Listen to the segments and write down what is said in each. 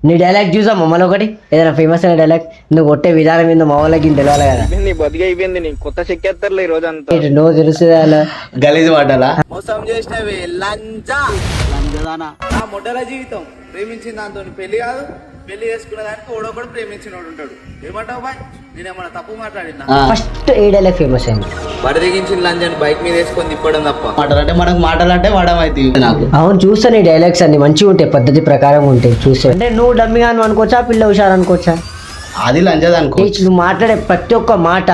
నీ డైలాగ్ చూసా మమ్మల్ని ఒకటి? ఏదైనా ఫేమస్ అయిన డైలాగ్ నువ్వు కొట్టే విధానం ఏందో మా వాళ్ళకి తెలియాలి కదా. అయిపోయింది బతికి అయిపోయింది నీ కొత్త చెక్కేస్తారులే ఈ రోజంతా. ఏంటి నువ్వు తెలుసు గలీజ్ మాటలా? మోసం చేసినవి లంజా. లంజదానా? నా మొడ్డల జీవితం ప్రేమించిన దాంతో పెళ్ళి కాదు. పెళ్ళి చేసుకున్న దానికి ఓడొకడు ప్రేమించినోడు ఉంటాడు. ఏమంటావు బాయ్? నేనేమన్నా తప్పు మాట్లాడినా? ఫస్ట్ ఏ డైలాగ్ ఫేమస్ అయింది. బడి దిగించిన లంజని బైక్ మీద వేసుకొని తిప్పడం తప్ప. మాటలు అంటే మనకు మాటలు అంటే వాడమైతే నాకు. అవును చూస్తా నీ డైలాగ్స్ అన్ని. మంచిగా ఉంటాయి పద్ధతి ప్రకారం ఉంటాయి చూస్తే. అంటే నువ్వు డమ్మి అని అనుకోవచ్చా పిల్ల హుషారు అనుకోవచ్చా? అది లంచది అనుకో. నువ్వు మాట్లాడే ప్రతి ఒక్క మాట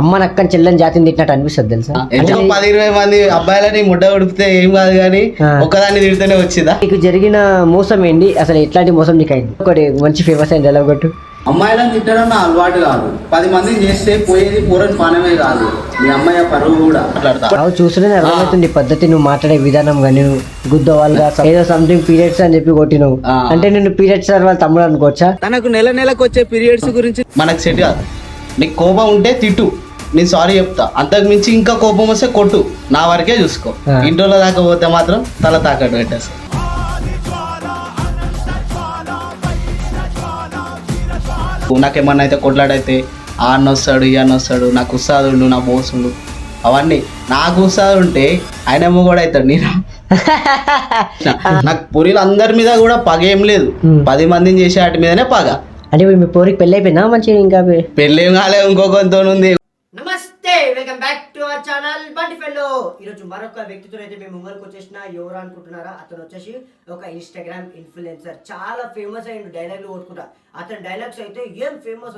అమ్మ నక్కని చెల్లని జాతిని తిట్టినట్టు అనిపిస్తుంది తెలుసా? ఎంతో పది ఇరవై మంది అబ్బాయిలని ముడ్డ ఉడిపితే ఏం కాదు కానీ. ఒక్కదాన్ని తిడితేనే వచ్చిందా? నీకు జరిగిన మోసం ఏంటి? అసలు ఎట్లాంటి మోసం నీకు అయింది ఒకటి మంచి ఫేమస్ అయిన డైలాగ్ కొట్టు అమ్మాయిలను తిట్టడం నా అలవాటు కాదు. పది మందిని చేస్తే పోయేది పూరని పానమే కాదు. మీ అమ్మాయి పరువు కూడా. అవు చూస్తేనే అర్థమవుతుంది ఈ పద్ధతి నువ్వు మాట్లాడే విధానం కానీ నువ్వు గుద్దవాళ్ళుగా ఏదో సంథింగ్ పీరియడ్స్ అని చెప్పి కొట్టినావు. అంటే నేను పీరియడ్స్ సార్ వాళ్ళ తమ్ముడు అనుకోవచ్చా? తనకు నెల నెలకు వచ్చే పీరియడ్స్ గురించి మనకు సెట్ కాదు. నీకు కోపం ఉంటే తిట్టు. నేను సారీ చెప్తా. అంతకు మించి ఇంకా కోపం వస్తే కొట్టు. నా వరకే చూసుకో. ఇంట్లో దాకా పోతే మాత్రం తల తాకట్టు పెట్టేస్తా. నాకేమన్నా అయితే కొట్లాడైతే ఆ అన్న వస్తాడు ఈ అన్న వస్తాడు నాకు ఉస్తాదుండు నా బోసుడు. అవన్నీ నాకు ఉస్తాదు ఉంటే ఆయనేమో కూడా అవుతాడు నేను. నాకు పురీలు అందరి మీద కూడా పగ ఏం లేదు. పది మందిని చేసే వాటి మీదనే పగ. అంటే మీ పోరికి పెళ్ళి అయిపోయిందా మంచిగా ఇంకా? పెళ్ళేం కాలే ఇంకొకరితో ఉంది నమస్తే welcome back to our channel బండి ఫెల్లో ఈరోజు మరొక వ్యక్తితో అయితే మేము ముంగల్కి వచ్చేసిన ఎవరు అనుకుంటున్నారా? అతను వచ్చేసి ఒక ఇన్స్టాగ్రామ్ ఇన్ఫ్లుయెన్సర్ చాలా ఫేమస్ అయిన డైలాగ్లు కొట్టుకుంటా. అతని డైలాగ్స్ అయితే ఏం ఫేమస్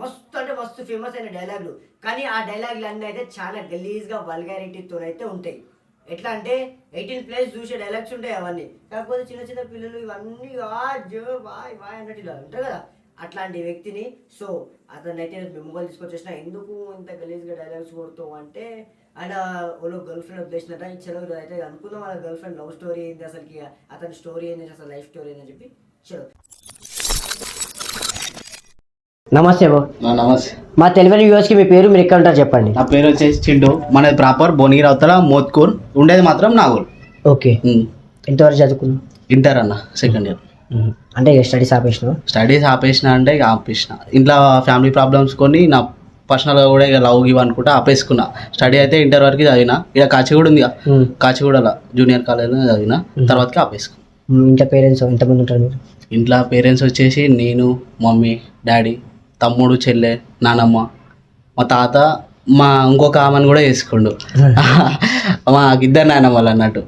మస్తు అంటే మస్తు ఫేమస్ అయిన డైలాగ్లు కానీ ఆ డైలాగ్లు అన్నీ అయితే చాలా గలీజ్గా వల్గారిటీతో అయితే ఉంటాయి ఎట్లా అంటే ఎయిటీన్ ప్లేస్ చూసే డైలాగ్స్ ఉంటాయి అవన్నీ కాకపోతే చిన్న చిన్న పిల్లలు ఇవన్నీ వాయ్ వాయ్ అన్నట్టు ఇలా ఉంటారు కదా అట్లాంటి వ్యక్తిని సో అతన్ని అయితే మేము తీసుకొచ్చేసిన ఎందుకు ఇంత గలీజ్గా డైలాగ్స్ కొడుతావు అంటే ఆయన ఓలో గర్ల్ ఫ్రెండ్ వదిలేసినట్ట చలో అయితే అనుకుందాం వాళ్ళ గర్ల్ ఫ్రెండ్ లవ్ స్టోరీ ఏంటి అసలుకి అతని స్టోరీ ఏంటి అసలు లైఫ్ స్టోరీ అని చెప్పి చలో నమస్తే బో నా నమస్తే. మా తెలుగు వ్యూవర్స్కి మీ పేరు మీరు ఎక్కడ ఉంటారు చెప్పండి. నా పేరు వచ్చేసి చింటూ మనది ప్రాపర్ భువనగిరి అవతల మోత్కూర్. ఉండేది మాత్రం నాగూర్. ఓకే. ఎంతవరకు చదువుకున్నావు? ఇంటర్ అన్న సెకండ్ ఇయర్ అంటే స్టడీస్ ఆపేసినావు? స్టడీస్ ఆపేసిన అంటే ఇక ఆపేసిన. ఇంట్లో ఫ్యామిలీ ప్రాబ్లమ్స్ కొని నా పర్సనల్గా కూడా ఇక లవ్ గివ్ అనుకుంటే ఆపేసుకున్నా. స్టడీ అయితే ఇంటర్ వరకు చదివిన. ఇక కాచిగూడ ఉంది. కాచిగూడలో జూనియర్ కాలేజ్లో చదివిన. తర్వాతకి ఆపేసుకున్నా. ఇంట్లో పేరెంట్స్ ఎంతమంది ఉంటారు మీరు? ఇంట్లో పేరెంట్స్ వచ్చేసి నేను మమ్మీ డాడీ తమ్ముడు చెల్లె నానమ్మ మా తాత మా ఇంకొక ఆమెను కూడా వేసుకుండు. మా ఇద్దరు నాయనమ్మలు అన్నట్టు.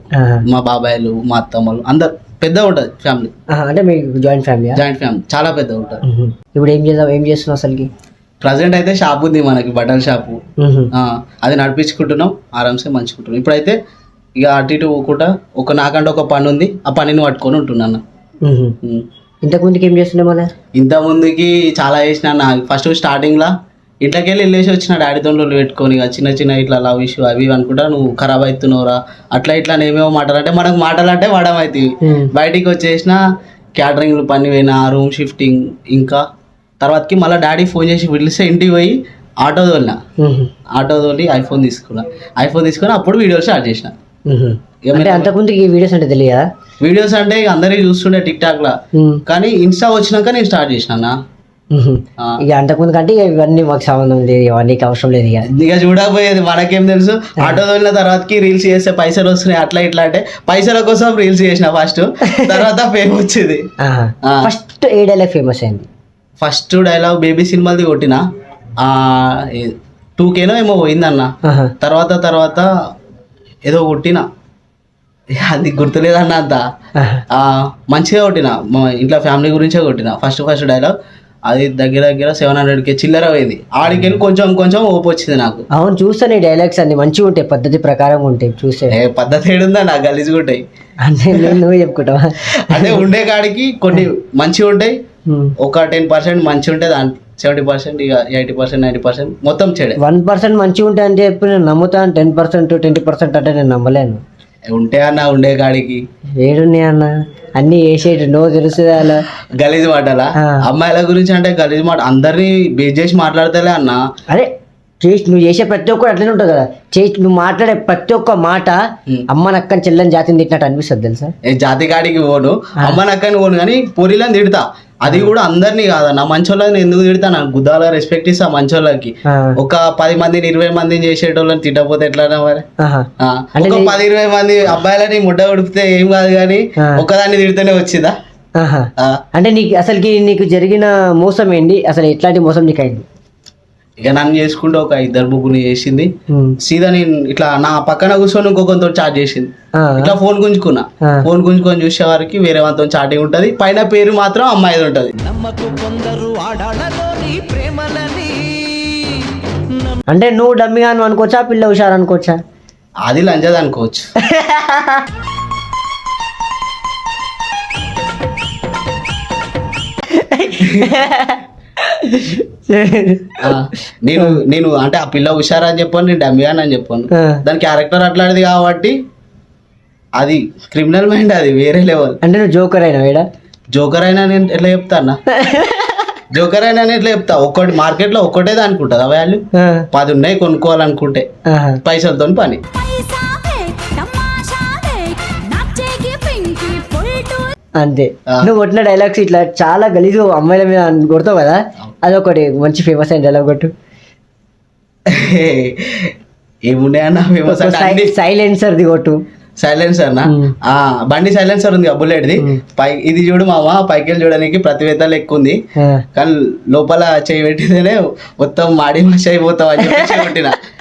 మా బాబాయ్లు మా అత్తమ్మలు అందరు పెద్ద ఉంటుంది ఫ్యామిలీ. అంటే మీకు జాయింట్ ఫ్యామిలీ జాయింట్ ఫ్యామిలీ. చాలా పెద్ద ఉంటుంది. ఇప్పుడు ఏం చేద్దాం ఏం చేస్తున్నావు అసలుకి? ప్రజెంట్ అయితే షాప్ ఉంది మనకి బట్టల షాపు. అది నడిపించుకుంటున్నాం ఆరామ్సే మంచుకుంటున్నాం. ఇప్పుడైతే ఇక అటు ఇటు పోకుండా ఒక నాకంటే ఒక పని ఉంది ఆ పనిని పట్టుకొని ఉంటున్నాను. ఇంతకు ముందుకి ఏం చేస్తుండే మళ్ళీ? ఇంత ముందుకి చాలా చేసిన నా ఫస్ట్ స్టార్టింగ్లో ఇంట్లోకి వెళ్ళి వెళ్ళేసి వచ్చిన డాడీతో లొల్లి పెట్టుకొని చిన్న చిన్న ఇట్లా లవ్ ఇష్యూ అవి అనుకుంటా నువ్వు ఖరాబ్ అవుతున్నావురా అట్లా ఇట్లా ఏమేమో మాటలు అంటే మనకు మాటలు అంటే అవుతుంది బయటికి వచ్చేసిన క్యాటరింగ్ పని పోయినా రూమ్ షిఫ్టింగ్ ఇంకా తర్వాతకి మళ్ళీ డాడీ ఫోన్ చేసి పిలిస్తే ఇంటికి పోయి ఆటో తోలిన. ఆటో తోలి ఐఫోన్ తీసుకున్నా. ఐఫోన్ తీసుకొని అప్పుడు వీడియో స్టార్ట్ చేసిన. అంటే ఈ వీడియోస్ అంటే తెలియదా? వీడియోస్ అంటే ఇక అందరికీ చూస్తుండే టిక్ టాక్లో కానీ ఇన్స్టా వచ్చినాక నేను స్టార్ట్ చేసిన. ఇక అంతకు ముందు అంటే ఇక ఇవన్నీ మాకు సంబంధం లేదు ఇవన్నీ అవసరం లేదు ఇక. ఇక చూడకపోయేది మనకేం తెలుసు? ఆటో తోలిన తర్వాతకి రీల్స్ చేస్తే పైసలు వస్తున్నాయి అట్లా ఇట్లా అంటే పైసల కోసం రీల్స్ చేసిన ఫస్ట్ తర్వాత ఫేమ్ వచ్చింది. ఫస్ట్ ఏ డైలాగ్ ఫేమస్ అయింది. ఫస్ట్ డైలాగ్ బేబీ సినిమాది కొట్టిన. టూ కేనో ఏమో పోయిందన్న. తర్వాత తర్వాత ఏదో కొట్టిన. అది గుర్తులేదన్న అంత. మంచిగా కొట్టిన. మా ఇంట్లో ఫ్యామిలీ గురించే కొట్టిన. ఫస్ట్ ఫస్ట్ డైలాగ్ అది దగ్గర దగ్గర సెవెన్ హండ్రెడ్కి చిల్లర పోయింది. ఆడికెళ్ళి కొంచెం కొంచెం ఓపు వచ్చింది నాకు. అవును చూస్తాను ఈ డైలాగ్స్ అన్ని. మంచిగా ఉంటాయి పద్ధతి ప్రకారం ఉంటాయి చూస్తే. పద్ధతి ఏడుందా? నాకు గలీజ్గా ఉంటాయి. అంటే నువ్వు చెప్పుకుంటావా? అంటే ఉండే కాడికి కొన్ని మంచిగా ఉంటాయి. ఒక టెన్ పర్సెంట్ మంచిగా ఉంటాయి దాంట్లో సెవెంటీ పర్సెంట్ ఇక ఎయిటీ పర్సెంట్ నైంటీ పర్సెంట్ మొత్తం చెడే. వన్ పర్సెంట్ మంచిగా ఉంటాయి అని చెప్పి నేను నమ్ముతాను టెన్ పర్సెంట్ ట్వంటీ పర్సెంట్ అంటే నేను నమ్మలేను. ఉంటే అన్న ఉండే కాడికి. ఏడున్నాయి అన్న? అన్ని వేసేటి నో అలా. గలీజ్ మాటలా. అమ్మాయిల గురించి అంటే గలీజ్ మాట అందరినీ బేస్ చేసి మాట్లాడతలే అన్న. అరే చేసి నువ్వు చేసే ప్రతి ఒక్కరు అట్లనే ఉంటుంది కదా. చేసి నువ్వు మాట్లాడే ప్రతి ఒక్క మాట ఉమ్. అమ్మ నక్కని చెల్లని జాతిని తిట్టినట్టు అనిపిస్తుంది తెలుసా? ఏ జాతి కాడికి పోను అమ్మ నక్కని పోను కానీ పొరిలని తిడతా. అది కూడా అందరినీ కాదన్న మంచోళ్ళని ఎందుకు తిడతా? నాకు గుద్దాల రెస్పెక్ట్ ఇస్తా మంచోళ్ళకి. ఒక పది మందిని ఇరవై మందిని చేసేటోళ్ళని తిట్టకపోతే ఎట్లా మరి? ఒక పది ఇరవై మంది అబ్బాయిలని ముడ్డ ఉడిపితే ఏం కాదు కానీ ఆ. ఒక్కదాన్ని తిడితేనే వచ్చిందా? అంటే నీకు అసలుకి నీకు జరిగిన మోసం ఏంటి? అసలు ఎట్లాంటి మోసం నీకు అయింది ఇక నన్ను చేసుకుంటే ఒక ఇద్దరు ముగ్గురు చేసింది. సీదా నేను ఇట్లా నా పక్కన కూర్చొని ఇంకొకరితో చాట్ చేసింది. ఇట్లా ఫోన్ గుంజుకున్నా. ఫోన్ గుంజుకొని చూసే వారికి వేరే వాళ్ళతో చాటింగ్ ఉంటది. పైన పేరు మాత్రం అమ్మాయిది ఉంటది. అంటే నువ్వు డమ్మిగా నువ్వు అనుకోవచ్చా పిల్ల హుషారు అనుకోవచ్చా? అది లంచది అనుకోవచ్చు. నేను నేను అంటే ఆ పిల్ల హుషారా అని చెప్పాను నేను డమ్మిగా అని చెప్పాను. దాని క్యారెక్టర్ అట్లాంటిది కాబట్టి అది క్రిమినల్ మైండ్ అది వేరే లెవెల్ అంటే నువ్వు జోకర్ అయినా వేడా జోకర్ అయినా నేను ఎట్లా చెప్తా అన్న? జోకర్ అయినా నేను ఎట్లా చెప్తా? ఒక్కటి మార్కెట్లో ఒక్కటే దానికి ఆ. వాల్యూ పది ఉన్నాయి కొనుక్కోవాలనుకుంటే. పైసలతో పని. అంతే. నువ్వు కొట్టిన డైలాగ్స్ ఇట్లా చాలా గలీజు అమ్మాయిల మీద కొడతావు కదా? అదొకటి మంచి ఫేమస్ అయిన డైలాగ్ కొట్టు. ఫేమస్ సైలెన్సర్ది కొట్టు. సైలెన్సర్ నా బండి సైలెన్సర్ ఉంది బుల్లెట్ది. పై ఇది చూడు మామ పైకి వెళ్ళి చూడడానికి ప్రతివేతలు ఎక్కువ ఉంది. కానీ లోపల చేయి పెట్టితేనే మొత్తం మాడి మసి అయిపోతావు అని చెప్పేసి కొట్టిన.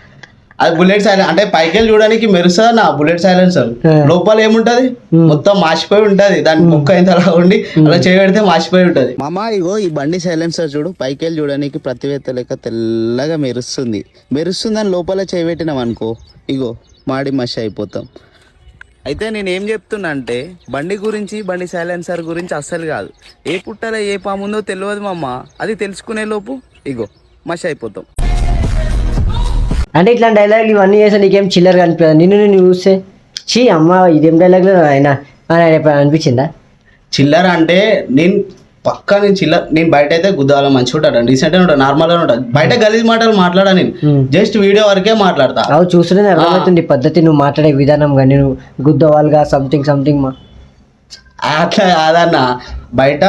అది బుల్లెట్ సైలెన్స్ అంటే పైకి వెళ్ళి చూడడానికి మెరుస్తుంది? నా బుల్లెట్ సైలెన్సర్. లోపల ఏముంటది. మొత్తం మాసిపోయి ఉంటది. దాని ముక్క ఇంత అలా ఉండి అలా చేయి పెడితే మాసిపోయి ఉంటది. మామ ఇగో ఈ బండి సైలెన్సర్ చూడు పైకి వెళ్ళి చూడడానికి ప్రతివేత లెక్క తెల్లగా మెరుస్తుంది. మెరుస్తుంది అని లోపల చేయి పెట్టినాం అనుకో ఇగో మాడి మసి అయిపోతాం. అయితే నేను ఏం చెప్తున్నా అంటే బండి గురించి బండి సైలెన్సర్ గురించి అస్సలు కాదు. ఏ పుట్టలో ఏ పాముందో తెలియదు మామ. అది తెలుసుకునే లోపు ఇగో మసి అయిపోతాం. అంటే ఇట్లాంటి డైలాగ్ ఇవన్నీ చేస్తే నీకేం చిల్లర కనిపించదు నిన్ను నేను చూస్తే. చీ అమ్మ ఇదేం డైలాగ్ ఆయన ఆయన అనిపించిందా? చిల్లర అంటే నేను పక్కా నేను చిల్లర నేను బయట అయితే గుద్దాల మంచిగా ఉంటాడు. డీసెంట్గా ఉంటాడు నార్మల్గా ఉంటాడు. బయట గలీజ్ మాటలు మాట్లాడా నేను? Hmm. జస్ట్ వీడియో వరకే మాట్లాడతా. అవు చూస్తేనే అర్థమవుతుంది పద్ధతి నువ్వు మాట్లాడే విధానం కానీ నువ్వు గుద్దవాలుగా సంథింగ్ సంథింగ్ మా. అట్లా కాదన్న. బయట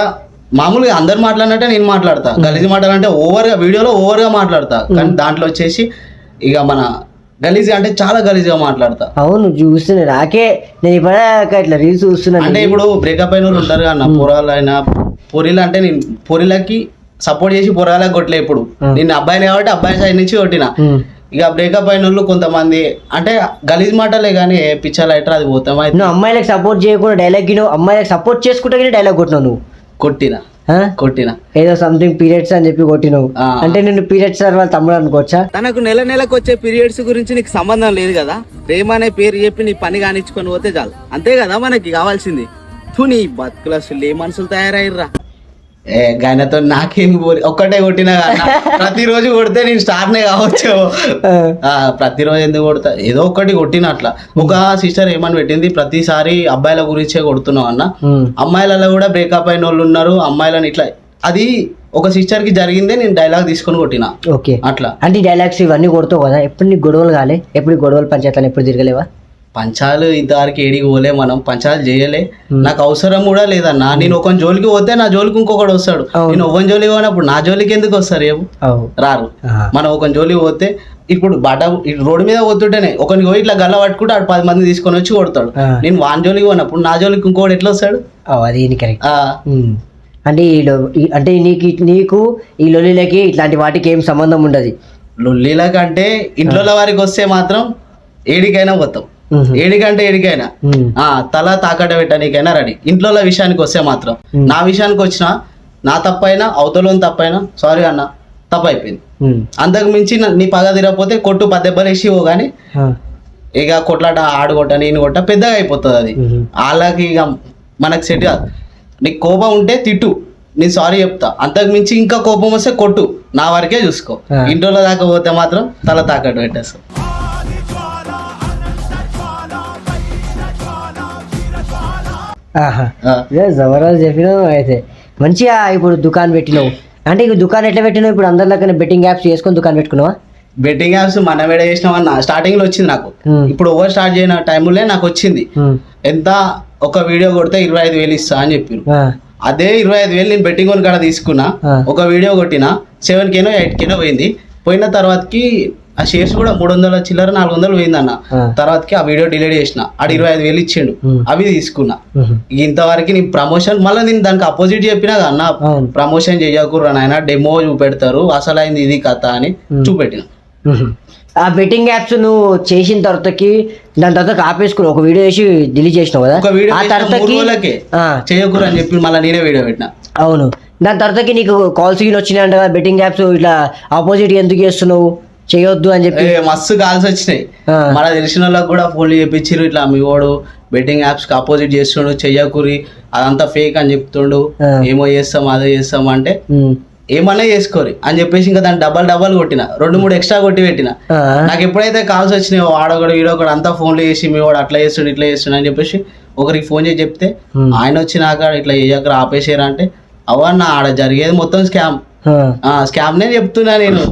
మామూలుగా అందరు మాట్లాడినట్టే నేను మాట్లాడతా. గలీజ్ మాటలు అంటే ఓవర్గా వీడియోలో ఓవర్గా మాట్లాడతా. కానీ దాంట్లో వచ్చేసి ఇక మన గలీజ్ అంటే చాలా గలీజ్గా మాట్లాడతా. అవును చూస్తున్నా. నాకే నేను ఇప్పటిదాకా ఇట్లా రీల్స్ చూస్తున్నాను అంటే ఇప్పుడు బ్రేకప్ అయిన వాళ్ళు ఉంటారు అన్న పొరాలు అయినా పొరిలు అంటే నేను పొరిలకి సపోర్ట్ చేసి పొరాలకు కొట్టలే ఇప్పుడు. నేను అబ్బాయిని కాబట్టి అబ్బాయి సైడ్ నుంచి కొట్టిన. ఇక బ్రేకప్ అయిన వాళ్ళు కొంతమంది అంటే గలీజ్ మాటలే కానీ పిచ్చర్ లైటర్ అది పోతాం అయితే నువ్వు అమ్మాయిలకు సపోర్ట్ చేయకుండా డైలాగ్ నువ్వు అమ్మాయిలకు సపోర్ట్ చేసుకుంటే డైలాగ్ కొట్టినావు నువ్వు. కొట్టిన? కొట్టిన. ఏదో సంథింగ్ పీరియడ్స్ అని చెప్పి కొట్టినావు. అంటే నేను పీరియడ్స్ సార్ వాళ్ళ తమ్ముడు అనుకోవచ్చా? తనకు నెల నెలకు వచ్చే పీరియడ్స్ గురించి నీకు సంబంధం లేదు కదా? ప్రేమ అనే పేరు చెప్పి నీ పని కానిచ్చుకొని పోతే చాలు. అంతే కదా మనకి కావాల్సింది. తూ నీ బతుకులు అసలు ఏ మనుషులు తయారయ్యరా ఏ గాయనతో నాకేం కోరి ఒక్కటే కొట్టినా ప్రతిరోజు కొడితే నేను స్టార్నే కావచ్చు. ప్రతిరోజు ఎందుకు కొడతా? ఏదో ఒకటి కొట్టిన అట్లా. ఒక సిస్టర్ ఏమని పెట్టింది? ప్రతిసారి అబ్బాయిల గురించే కొడుతున్నావు అన్న. అమ్మాయిలలో కూడా బ్రేకప్ అయిన వాళ్ళు ఉన్నారు. అమ్మాయిలను ఇట్లా అది ఒక సిస్టర్కి జరిగిందే నేను డైలాగ్ తీసుకొని కొట్టిన. ఓకే. అట్లా. అంటే డైలాగ్స్ ఇవన్నీ కొడతావు కదా ఎప్పుడు నీకు గొడవలు కాలే? ఎప్పుడు గొడవలు పంచాయతీలను ఎప్పుడు తిరగలేవా? పంచాలు ఇంతవరకు ఏడికి పోలే మనం పంచాలు చేయలే. నాకు అవసరం కూడా లేదన్నా నేను ఒక జోలికి పోతే నా జోలికి ఇంకొకటి వస్తాడు. నేను ఒక జోలికి పోయినప్పుడు నా జోలికి ఎందుకు వస్తారు ఏమో? రారు. మనం ఒక జోలికి పోతే ఇప్పుడు బట రోడ్డు మీద పోతుంటేనే ఒకరికి పోయి ఇట్లా గల్ల పట్టుకుంటే ఆడు పది మంది తీసుకొని వచ్చి కొడతాడు. నేను వాన్ జోలికి పోయినప్పుడు నా జోలికి ఇంకోటి ఎట్లా వస్తాడు? అది కరెక్ట్ అంటే ఈ అంటే నీకు నీకు ఈ లొల్లిలకి ఇట్లాంటి వాటికి ఏం సంబంధం ఉండదు. లొల్లీల కంటే ఇంట్లో వారికి వస్తే మాత్రం ఏడికైనా పోతాం. ఏడికంటే ఏడికైనా. ఆ తల తాకట పెట్టడానికైనా రెడీ ఇంట్లో విషయానికి వస్తే మాత్రం. నా విషయానికి వచ్చినా నా తప్పైనా అవతలని తప్పైనా సారీ అన్న తప్పు అయిపోయింది ఉమ్. అంతకు మించి నా- పగ తిరగకపోతే కొట్టు పద్దెబ్బలు వేసి ఇవ్వు కానీ. ఇక కొట్లాట ఆడు కొట్ట నేను కొట్ట పెద్దగా అయిపోతుంది అది. వాళ్ళకి ఇక మనకు సెట్ కాదు నీకు కోపం ఉంటే తిట్టు నేను సారీ చెప్తా అంతకు మించి ఇంకా కోపం వస్తే కొట్టు నా వరకే చూసుకో. ఇంట్లో దాకా పోతే మాత్రం తల తాకట్టు పెట్టేస్తా జబర్దస్త్ చెప్పినావు అయితే. మంచిగా ఇప్పుడు దుకాణం పెట్టినావు. అంటే ఇక దుకాణం ఎట్లా పెట్టినావు? ఇప్పుడు అందరిలాగా బెట్టింగ్ యాప్స్ చేసుకొని దుకాణం పెట్టుకున్నావా? బెట్టింగ్ యాప్స్ మనం ఎడ చేసినామన్న స్టార్టింగ్లో వచ్చింది నాకు. Hmm. ఇప్పుడు ఓవర్ స్టార్ట్ చేయన టైంలో నాకు వచ్చింది. ఉమ్, ఎంత ఒక వీడియో కొడితే ఇరవై ఐదు వేలు ఇస్తా అని చెప్పారు అదే ఇరవై ఐదు వేలు నేను బెట్టింగ్ కొని కాడ తీసుకున్నా. ఒక వీడియో కొట్టిన సెవెన్ కేనో ఎయిట్ కేనో పోయింది. పోయిన తర్వాతకి ఆ షేర్స్ కూడా మూడు వందల చిల్లర నాలుగు వందలు పోయిందన్న. తర్వాతకి ఆ వీడియో డిలీట్ చేసిన. ఆడు ఇరవై ఐదు వేలు ఇచ్చిండు. అవి తీసుకున్నా. ఇంతవరకు నేను ప్రమోషన్ మళ్ళీ నేను దానికి అపోజిట్ చెప్పినా అన్న. ప్రమోషన్ చేయకూడదు నాయన డెమో చూపెడతారు. అసలు అయింది ఇది కథ అని. చూపెట్టిన. ఆ బెట్టింగ్ యాప్స్ నువ్వు చేసిన తర్వాతకి దాని తర్వాత ఆపేసుకుని ఒక వీడియో వేసి డిలీట్ చేసినావు కదా? ఒక వీడియో ఆ తర్వాతకి చేయకూడదు అని చెప్పి మళ్ళీ నేనే వీడియో పెట్టిన. అవును. దాని తర్వాతకి నీకు కాల్స్ గిన్ వచ్చినాయంట కదా బెట్టింగ్ యాప్స్ ఇట్లా ఆపోజిట్ ఎందుకు చేస్తున్నావు? చేయొద్దు అని చెప్పి మస్తు కాల్స్ వచ్చినాయి. మన తెలిసిన వాళ్ళకి కూడా ఫోన్లు చేపించారు ఇట్లా మీ వాడు బెట్టింగ్ యాప్స్కి అపోజిట్ చేస్తుండు చెయ్యకూరి అదంతా ఫేక్ అని చెప్తుండు. ఏమో చేస్తాం అదే చేస్తాం అంటే ఏమన్నా చేసుకోరి అని చెప్పేసి ఇంకా దాన్ని డబల్ డబల్ కొట్టిన రెండు మూడు ఎక్స్ట్రా కొట్టి పెట్టిన నాకు ఎప్పుడైతే కాల్స్ వచ్చినాయో వాడొకడు వీడొకడు అంతా ఫోన్లు చేసి మీ వాడు అట్లా చేస్తుండు ఇట్లా చేస్తుండు అని చెప్పేసి ఒకరికి ఫోన్ చేసి చెప్తే. ఆయన వచ్చినాక ఇట్లా చేయకరా ఆపేసారా అంటే అవన్న ఆడ జరిగేది మొత్తం స్కామ్ స్కామ్ నే చెప్తున్నా నేను.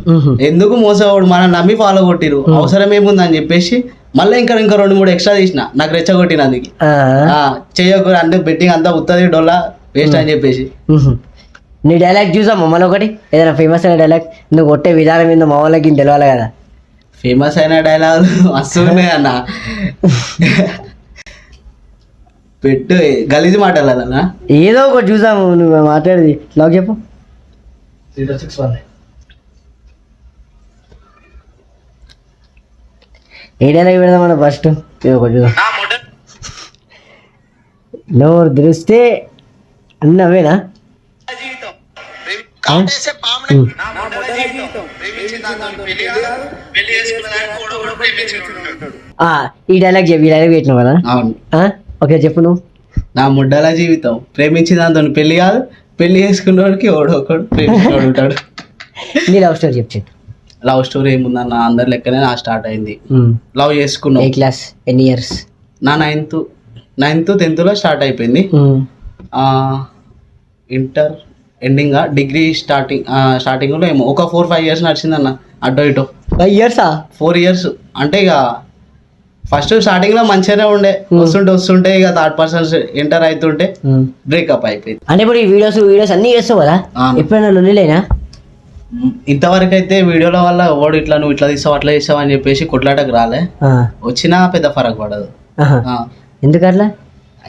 ఎందుకు మోసవాడు మనం నమ్మి ఫాలో కొట్టిరు. అవసరం ఏముందని చెప్పేసి మళ్ళీ ఇంకా ఇంకా రెండు మూడు ఎక్స్ట్రా తీసిన. నాకు రెచ్చగొట్టిన అందుకు చేయకు అంటే బెట్టింగ్ అంతా ఉత్తది డొల్లా వేస్ట్ అని చెప్పేసి. నీ డైలాగ్ చూసాం మమ్మల్ని ఒకటి. ఏదైనా ఫేమస్ అయిన డైలాగ్ నువ్వు కొట్టే విధానం ఏందో మా వాళ్ళకి తెలియాలి కదా. ఫేమస్ అయిన డైలాగ్ మస్తు ఉన్నాయి అన్న. పెట్టు గలీజ్ మాటలన్నా ఏదో ఒకటి చూసాము నువ్వు మాట్లాడేది. లాగ్ చెప్పు. ఏ డైలాగ్ పెడదామన్న ఫస్ట్ ఒకటి నోరు తెరిస్తే అన్నవేనా ఈ డైలాగ్ చెప్పు ఈ డైలాగ్ పెట్టినావు కదా? ఓకే చెప్పు నువ్వు. నా ముడ్డల జీవితం. ప్రేమించిన దాంతో పెళ్ళి కాదు పెళ్ళి చేసుకున్నవాడికి ఒకడు ప్రేమించినోడు ఉంటాడు. నీ లవ్ స్టోరీ చెప్పు లవ్ స్టోరీ ఏముందన్న అందరి లెక్కనే నా స్టార్ట్ అయింది. లవ్ చేసుకున్నాం. ఏ క్లాస్? ఎన్ని ఇయర్స్? నా నైన్త్ నైన్త్ టెన్త్లో స్టార్ట్ అయిపోయింది. ఇంటర్ ఎండింగ్ డిగ్రీ స్టార్టింగ్ స్టార్టింగ్లో ఏమో ఒక ఫోర్ ఫైవ్ ఇయర్స్ నడిచిందన్న అటో ఇటో. ఫైవ్ ఇయర్సా? Four years. అంటే ఇక ఫస్ట్ స్టార్టింగ్లో మంచిగానే ఉండే. వస్తుంటే వస్తుంటే ఇక థర్డ్ పర్సన్స్ ఎంటర్ అవుతుంటే బ్రేకప్ అయిపోయింది. అంటే ఇప్పుడు ఈ వీడియోస్ వీడియోస్ అన్ని చేస్తావు కదా. ఎప్పుడైనా లొల్లిలేనా? ఇంతవరకు అయితే వీడియోల వల్ల ఓడు ఇట్లా నువ్వు ఇట్లా తీసావు అట్లా తీసావు అని చెప్పేసి కొట్లాటకు రాలే. వచ్చినా పెద్ద ఫరక్ పడదు. ఆ.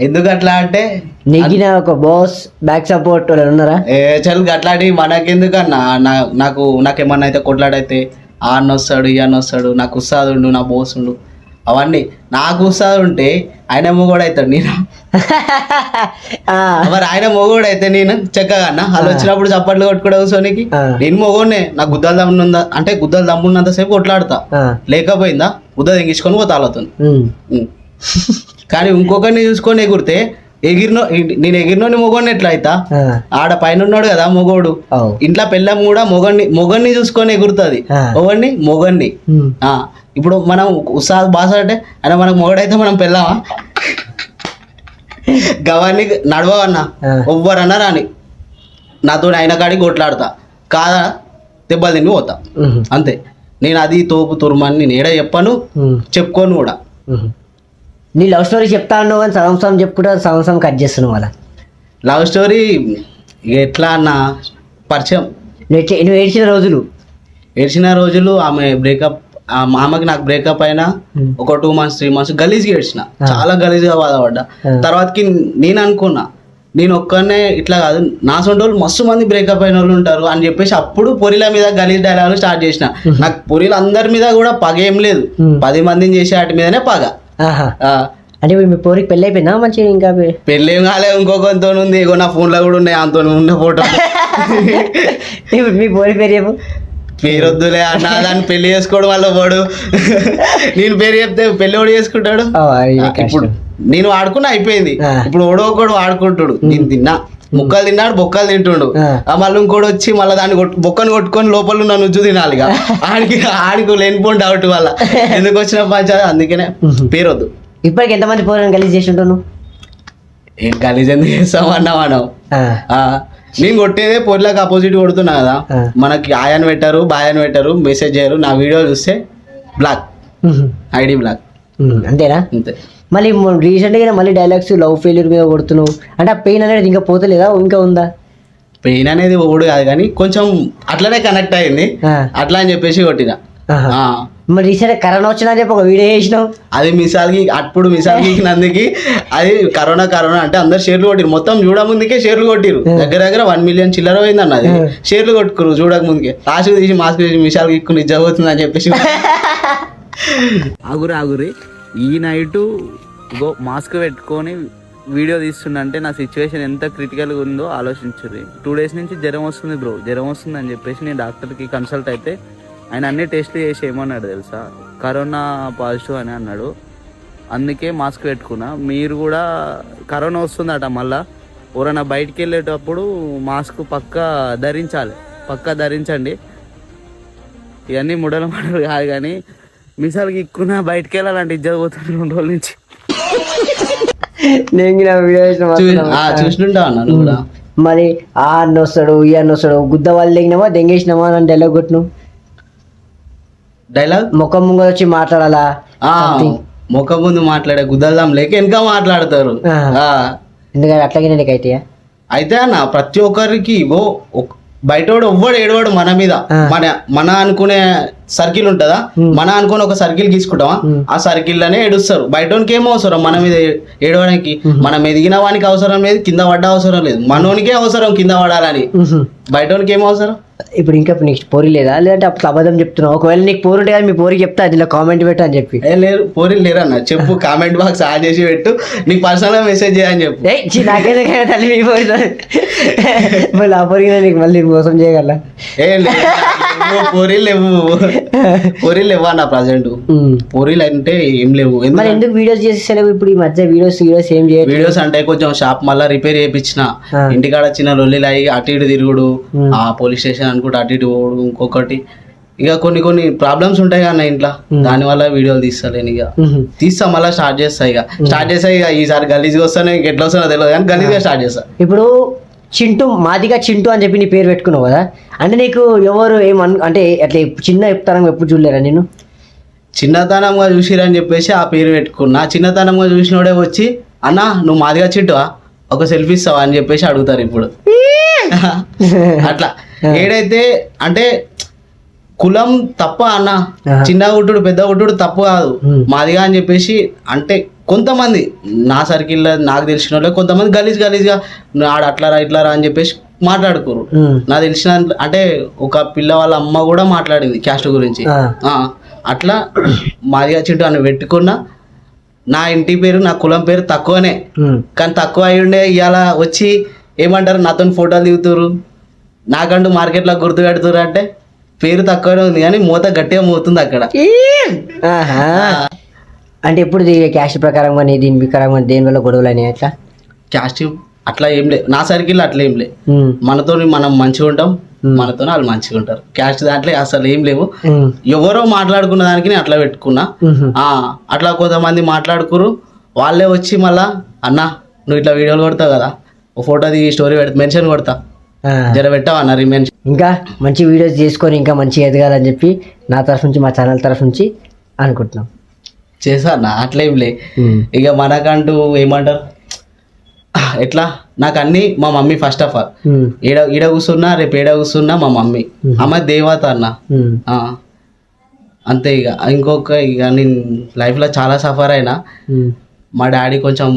ఎందుకు అట్లా? అంటే నెగిన ఒక బాస్ బ్యాక్ సపోర్ట్ ఉన్నారా? ఏ చల్ అట్లాంటి మనకెందుకన్నా? నా నాకు నాకేమన్నా అయితే కొట్లాడైతే ఆ అన్న వస్తాడు ఈ అన్న వస్తాడు నాకు ఉస్తాదుండు నా బోస్ ఉండు. అవన్నీ నాకు ఉస్తాదు ఉంటే ఆయన మొగోడు అవుతాడు నేను మరి ఆయన మొగోడు అయితే నేను చక్కగా అన్న. వాళ్ళు వచ్చినప్పుడు చప్పట్లు కొట్టుకోవడం కూర్చోనికి. నేను మొగోడినే. నాకు గుద్దలు దమ్ముందా అంటే గుద్దలు దమ్మున్నంత సేపు కొట్లాడతా. లేకపోయిందా? గుద్ద తెంగించుకొని పోతా వాళ్ళతో ఉమ్, కానీ ఇంకొకరిని చూసుకొని ఎగురితే ఎగిరినో నేను ఎగిరినోని మొగోడిని ఎట్లా అవుతా ఆడ పైన ఉన్నాడు కదా మొగోడు. ఇంట్లో పెళ్ళం కూడా మొగన్ని మొగన్ని చూసుకొని ఎగురుతుంది. ఉమ్. ఆ, ఇప్పుడు మనం ఉత్సాహ భాష అంటే ఆయన మనకు మొగడైతే మనం పెళ్ళామా? గవాన్ని నడవన్నా. ఎవ్వరన్నా రాని. నాతో ఆయన కాడికి కొట్లాడతా. కాదా? దెబ్బలు తిని పోతా. అంతే. నేను అది తోపు తురుమని నేను ఏడ చెప్పను? చెప్పుకోను కూడా. నీ లవ్ స్టోరీ చెప్తా ఉన్నావు కానీ సగం సగం చెప్పుకుంటా సగం కట్ చేస్తున్నావు అలా లవ్ స్టోరీ ఎట్లా అన్న పరిచయం. నువ్వు ఏడ్చి- నువ్వు ఏడ్చిన రోజులు. ఏడ్చిన రోజులు ఆమె బ్రేకప్ ఆ మామకి నాకు బ్రేకప్ అయినా. ఒక టూ మంత్స్ త్రీ మంత్స్ గలీజ్గా ఏడ్చిన. చాలా గలీజ్గా బాధపడ్డా. తర్వాతకి నేను అనుకున్నా నేను ఒక్కనే ఇట్లా కాదు నా సొంత వాళ్ళు మస్తు మంది బ్రేకప్ అయిన వాళ్ళు ఉంటారు అని చెప్పేసి అప్పుడు పొరిల మీద గలీజ్ డైలాగులు స్టార్ట్ చేసిన. నాకు పొరిల అందరి మీద కూడా పగ ఏం లేదు. పది మందిని చేసే వాటి మీదనే పగ. అంటే మీ పోరికి పెళ్ళి అయిపోయిందా మంచిగా ఇంకా పెళ్ళేం కాలే ఇంకొకరితో ఉంది. ఇగో నా ఫోన్లో కూడా ఉన్నాయి అంతో ఉన్న ఫోటో. మీ పోరి పేరు చెప్పు. పేరొద్దులే అన్న దాన్ని పెళ్ళి చేసుకోవడం వల్ల వాడు. నేను పేరు చెప్తే పెళ్ళి వాడు చేసుకుంటాడు? ఇప్పుడు నేను వాడుకున్న అయిపోయింది. ఇప్పుడు ఓడో ఒకడు వాడుకుంటాడు నేను తిన్నా. ముక్కలు తిన్నాడు బొక్కలు తింటుండు. ఆ. మళ్ళీ ఇంకోటి వచ్చి మళ్ళీ దాన్ని కొట్టు బొక్కను కొట్టుకొని లోపల ఉన్న నుజ్జు తినాలి. ఆడికి ఆడికి లేనిపోండి డౌట్ వల్ల. ఎందుకు వచ్చిన పంచాయతీ అందుకనే పేరొద్దు. ఇప్పటికి ఎంతమంది పోరని గలీజ్ చేసి ఉంటావు నువ్వు? ఏం గలీజ్ ఎందుకు చేస్తామన్నా మనం? ఆ, ఆ, నేను కొట్టేదే పొరిలకు అపోజిట్ కొడుతున్నా కదా. మనకి ఆయన్ పెట్టారు బాయన్ పెట్టారు మెసేజ్ చేయరు. నా వీడియో చూస్తే బ్లాక్. ID black. అంతేనా? అంతే. మళ్ళీ రీసెంట్గా మళ్ళీ డైలాగ్స్ లవ్ ఫెయిల్యూర్ మీద కొడుతున్నావు. అంటే ఆ పెయిన్ అనేది ఇంకా పోతలేదా? ఇంకా ఉందా? పెయిన్ అనేది ఓడు కాదు కానీ కొంచెం అట్లనే కనెక్ట్ అయింది. అట్లా అని చెప్పేసి కొట్టిన. మరి రీసెంట్ కరోనా వచ్చినా చెప్పి ఒక వీడియో చేసినావు? అది మిసాల్కి అప్పుడు మిసాల్కి నందుకి అది కరోనా కరోనా అంటే అందరు షేర్లు కొట్టిరు మొత్తం చూడ ముందుకే షేర్లు కొట్టిరు దగ్గర దగ్గర వన్ మిలియన్ చిల్లర పోయింది అన్నది షేర్లు కొట్టుకురు చూడక ముందుకే. లాస్ట్ తీసి మాస్క్ తీసి మిసాల్కి ఇక్కు నిజ పోతుంది అని చెప్పేసి. ఆగురి ఆగురి. ఈ నైట్ గో మాస్క్ పెట్టుకొని వీడియో తీస్తుండంటే నా సిచ్యువేషన్ ఎంత క్రిటికల్గా ఉందో ఆలోచించుర్రి. టూ డేస్ నుంచి జ్వరం వస్తుంది బ్రో జ్వరం వస్తుంది అని చెప్పేసి నేను డాక్టర్కి కన్సల్ట్ అయితే ఆయన అన్ని టెస్ట్లు చేసి ఏమన్నాడు తెలుసా? కరోనా పాజిటివ్ అని అన్నాడు. అందుకే మాస్క్ పెట్టుకున్నా. మీరు కూడా కరోనా వస్తుందట మళ్ళా. ఎవరైనా బయటికి వెళ్ళేటప్పుడు మాస్క్ పక్కా ధరించాలి. పక్కా ధరించండి. ఇవన్నీ ముడల మడలు కాదు కానీ మిసాల్కి ఇక్కున్నా బయటికి వెళ్ళాలంటే ఇజ్జత పోతుంది రెండు రోజుల నుంచి. నేను చేసిన చూ- ఆ, చూసినుంటావు అన్న నువ్వు కూడా? మరి ఆ అన్న వస్తాడు ఈ అన్న వస్తాడు గుద్ద వాళ్ళు దిగినామా దెంగేసినామా అని డైలాగ్ కొట్టు డైలాగ్ ముఖం ముంగర వచ్చి మాట్లాడాలా? ముఖం ముందు మాట్లాడే గుద్దల్దాం లేక వెనక మాట్లాడతారు. ఎందుకంటే అట్లాగే నీకు అయితే అయితే అన్న ప్రతి ఒక్కరికి ఓ ఒక్- బయటోడు ఎవ్వడు ఏడవాడు మన మీద. మన మన అనుకునే సర్కిల్ ఉంటుందా. మన అనుకుని ఒక సర్కిల్ గీసుకుంటామా? ఉమ్. ఆ సర్కిల్లోనే ఏడుస్తారు బయటోనికి ఏమో అవసరం? మన మీద ఏడవడానికి. మనం ఎదిగిన వానికి అవసరం లేదు కింద పడ్డ అవసరం లేదు. మనోనికే అవసరం కింద పడాలని. బయటోనికి ఏమో అవసరం? ఇప్పుడు ఇంకా నెక్స్ట్ పోరి లేదా? లేదంటే అప్పుడు అబద్ధం చెప్తున్నావు. ఒకవేళ నీకు పోరు ఉంటే మీ పోరికి చెప్తా అందులో కామెంట్ పెట్టు అని చెప్పి. ఏ లేరు. పోరీలు లేరన్న చెప్పు కామెంట్ బాక్స్ ఆన్ చేసి పెట్టు. నీకు పర్సనల్ మెసేజ్ చేయని చెప్పు. తల్లి మీ పోరి. మళ్ళీ ఆ పోరికి నీకు మళ్ళీ మోసం చేయగల ఏ లేవు పోరీలు లేవు. పోరీలు లేవు అన్న ప్రజెంట్. పోరీలు అంటే ఏం లేవు. మరి ఎందుకు వీడియోస్ చేసేసావు ఇప్పుడు ఈ మధ్య? వీడియోస్ వీడియోస్ ఏం చేయట్లేదు? వీడియోస్ అంటే కొంచెం షాప్ మళ్ళీ రిపేర్ చేయించిన. ఇంటికాడ చిన్న లొల్లిలు అయ్యి అటు ఇటు తిరుగుడు. ఆ పోలీస్ స్టేషన్ అనుకుంటే అటు ఇటు పోవడు ఇంకొకటి. ఇక కొన్ని కొన్ని ప్రాబ్లమ్స్ ఉంటాయి కదా ఇంట్లో. దాని వల్ల వీడియోలు తీస్తలేను ఇక. తీస్తా మళ్ళీ స్టార్ట్ చేస్తా ఇక. స్టార్ట్ చేస్తా ఇక. ఈసారి గలీజ్గా వస్తాను ఇంక ఎట్లా వస్తానో తెలియదు కానీ గలీజ్గా స్టార్ట్ చేస్తా. ఇప్పుడు చింటూ మాదిగా చింటూ అని చెప్పి నీ పేరు పెట్టుకున్నావు కదా. అంటే నీకు ఎవరు ఏం అను అంటే అట్లా చిన్న చెప్తాను ఎప్పుడు చూడలేరా నేను చిన్నతనంగా చూసిరని చెప్పేసి ఆ పేరు పెట్టుకున్నా. చిన్నతనంగా చూసినోడే వచ్చి అన్న నువ్వు మాదిగా చిట్టువా ఒక సెల్ఫీ ఇస్తావా? అని చెప్పేసి అడుగుతారు ఇప్పుడు. అట్లా. ఏడైతే అంటే కులం తప్ప అన్న. చిన్న గుట్టుడు పెద్ద గుట్టుడు తప్పు కాదు. మాదిగా అని చెప్పేసి అంటే కొంతమంది నా సర్కిల్లో నాకు తెలిసిన వాళ్ళు కొంతమంది గలీజ్ గలీజ్గా ఆడ అట్లారా ఇట్లారా అని చెప్పేసి మాట్లాడుకోరు. నాకు తెలిసిన అంటే ఒక పిల్ల వాళ్ళ అమ్మ కూడా మాట్లాడింది క్యాస్ట్ గురించి. అట్లా మాదిగా చింటూ అని పెట్టుకున్నా నా ఇంటి పేరు నా కులం పేరు తక్కువనే. కానీ తక్కువ అయి ఉండే ఇవాళ వచ్చి ఏమంటారు నాతో ఫోటోలు దిగుతారు నాకంటూ మార్కెట్లో గుర్తు పెడుతురు అంటే పేరు తక్కువనే ఉంది కానీ మూత గట్టిగా మోతుంది అక్కడ. అంటే ఎప్పుడు క్యాస్ట్ ప్రకారం కానీ దీని ప్రకారం కానీ దేని వల్ల గొడవలు అని అట్లా? క్యాస్ట్ అట్లా ఏం లేదు నా సర్కిల్ అట్లా ఏం లేదు. మనతో మనం మంచిగా ఉంటాం. మనతో వాళ్ళు మంచిగా ఉంటారు. క్యాస్ట్ దాంట్లో అసలు ఏం లేవు. ఎవరో మాట్లాడుకున్న దానికి నేను అట్లా పెట్టుకున్నా. అట్లా కొంతమంది మాట్లాడుకురు. వాళ్ళే వచ్చి మళ్ళా అన్న నువ్వు ఇట్లా వీడియోలు కొడతావు కదా. ఓ ఫోటో దిగి స్టోరీ పెడతా మెన్షన్ కొడతా. జర పెట్టావా అన్న రిమెన్షన్ ఇంకా మంచి వీడియోస్ చేసుకొని ఇంకా మంచిగా ఎదగాలని చెప్పి నా తరఫు నుంచి మా ఛానల్ తరఫు నుంచి అనుకుంటున్నాం. చేసా అన్న అట్లేం లే. మ్మ్. ఇక మనకంటూ ఏమంటారు? ఎట్లా? నాకు అన్ని మా మమ్మీ ఫస్ట్ ఆఫ్ ఆల్. ఈడ ఈడ కూర్చున్నా రేపు ఏడ కూర్చున్నా మా మమ్మీ. అమ్మ దేవత అన్న. అంతే ఇక. ఇంకొక ఇక నేను లైఫ్లో చాలా సఫర్ అయినా. మా డాడీ కొంచెం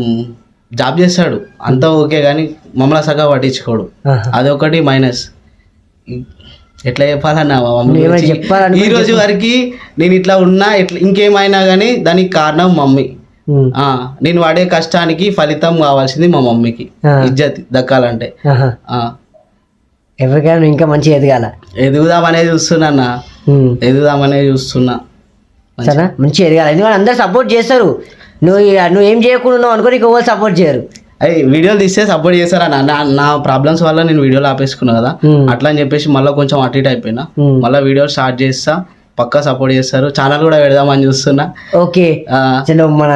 జాబ్ చేస్తాడు. అంతా ఓకే కానీ మమ్మల్ని సగా పట్టించుకోడు. అదొకటి మైనస్. ఎట్లా చెప్పాలన్నా ఈ రోజు వరకు నేను ఇట్లా ఉన్నా ఎట్లా ఇంకేమైనా కానీ దానికి కారణం మమ్మీ. నేను పడే కష్టానికి ఫలితం కావాల్సింది మా మమ్మీకి. ఇజ్జత్ దక్కాలంటే. ఎవరికైనా ఇంకా మంచిగా ఎదగాల? ఎదుగుదామనే చూస్తున్నా. ఎదుగుదామనే చూస్తున్నా. సరేనా? మంచిగా ఎదగాలి. ఎందుకంటే అందరు సపోర్ట్ చేస్తారు. నువ్వు నువ్వు ఏం చేయకుండా ఉన్నావు అనుకో నీకు ఎవరు సపోర్ట్ చేయరు. అయ్యి వీడియోలు తీస్తే సపోర్ట్ చేస్తారా? నా నా ప్రాబ్లమ్స్ వల్ల నేను వీడియోలు ఆపేసుకున్నా కదా. అట్లా అని చెప్పేసి మళ్ళీ కొంచెం అటు ఇటు అయిపోయినా. మళ్ళీ వీడియోలు స్టార్ట్ చేస్తా పక్కా సపోర్ట్ చేస్తారు. ఛానల్ కూడా పెడదామని చూస్తున్నా. ఓకే. మన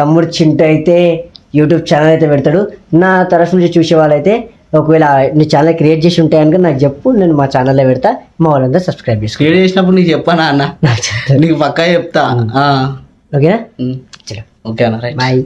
తమ్ముడు చింటూ అయితే యూట్యూబ్ ఛానల్ అయితే పెడతాడు. నా తరఫు నుంచి చూసే వాళ్ళైతే ఒకవేళ నీ ఛానల్ క్రియేట్ చేసి ఉంటాయి కనుక నాకు చెప్పు నేను మా ఛానల్లో పెడతా. మా వాళ్ళందరూ సబ్స్క్రైబ్ చేసుకో. క్రియేట్ చేసినప్పుడు నీకు చెప్పానా అన్న? నీకు పక్కా చెప్తా. ఓకేనా. చలో. ఓకే అన్న రైట్. బాయ్